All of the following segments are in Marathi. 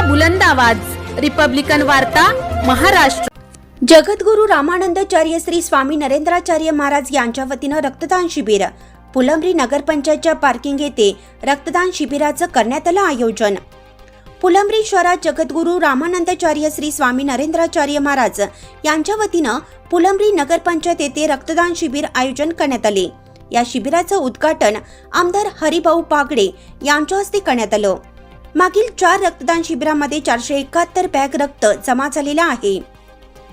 लोकशाहीचा बुलंद आवाज. रिपब्लिकन वार्ता महाराष्ट्र. जगद्गुरु रामानंदाचार्य श्री स्वामी नरेंद्राचार्य महाराज यांच्या वतीनं रक्तदान शिबिर. फुलंब्री नगरपंचायतच्या पार्किंग येथे रक्तदान शिबिराचं करण्यात आलं आयोजन. फुलंब्री शहरात जगद्गुरू रामानंदाचार्य श्री स्वामी नरेंद्राचार्य महाराज यांच्या वतीनं फुलंब्री नगरपंचायत येथे रक्तदान शिबिर आयोजन करण्यात आले. या शिबिराचं उद्घाटन आमदार हरिभाऊ पागडे यांच्या हस्ते करण्यात आलं. मागील चार रक्तदान शिबिरामध्ये चारशे एकाहत्तर बॅग रक्त जमा झालेला आहे.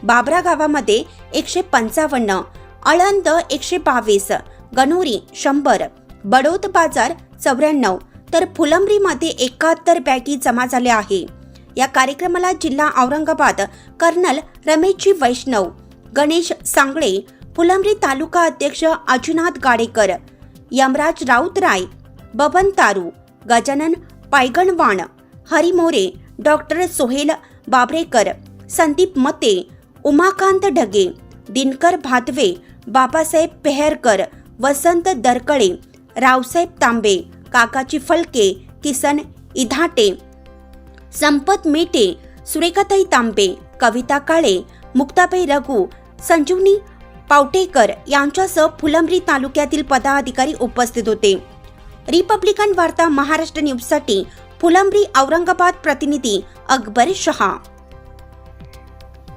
बाबरा गावामध्ये एकशे पंचावन्न अळंद एकशे बावीस गणोरी शंभर बडोद बाजार चौऱ्याण्णव तर फुलंब्रीमध्ये एकाहत्तर बॅगी जमा झाल्या आहे. या कार्यक्रमाला जिल्हा औरंगाबाद कर्नल रमेशजी वैष्णव गणेश सांगळे फुलंब्री तालुका अध्यक्ष अजुनाथ गाडेकर यमराज राऊतराय बबन तारू गजानन पायगणवाण हरी मोरे डॉक्टर सोहेल बाबरेकर संदीप मते उमाकांत ढगे दिनकर भातवे बाबासाहेब पेहरकर वसंत दरकळे रावसाहेब तांबे काकाची फलके किसन इधाटे संपत मेटे सुरेखाताई तांबे कविता काळे मुक्ताबाई रघु संजीवनी पावटेकर यांच्यासह फुलंब्री तालुक्यातील पदाधिकारी उपस्थित होते. रिपब्लिकन वार्ता महाराष्ट्र न्यूजसाठी फुलंब्री औरंगाबाद प्रतिनिधी अकबर शहा.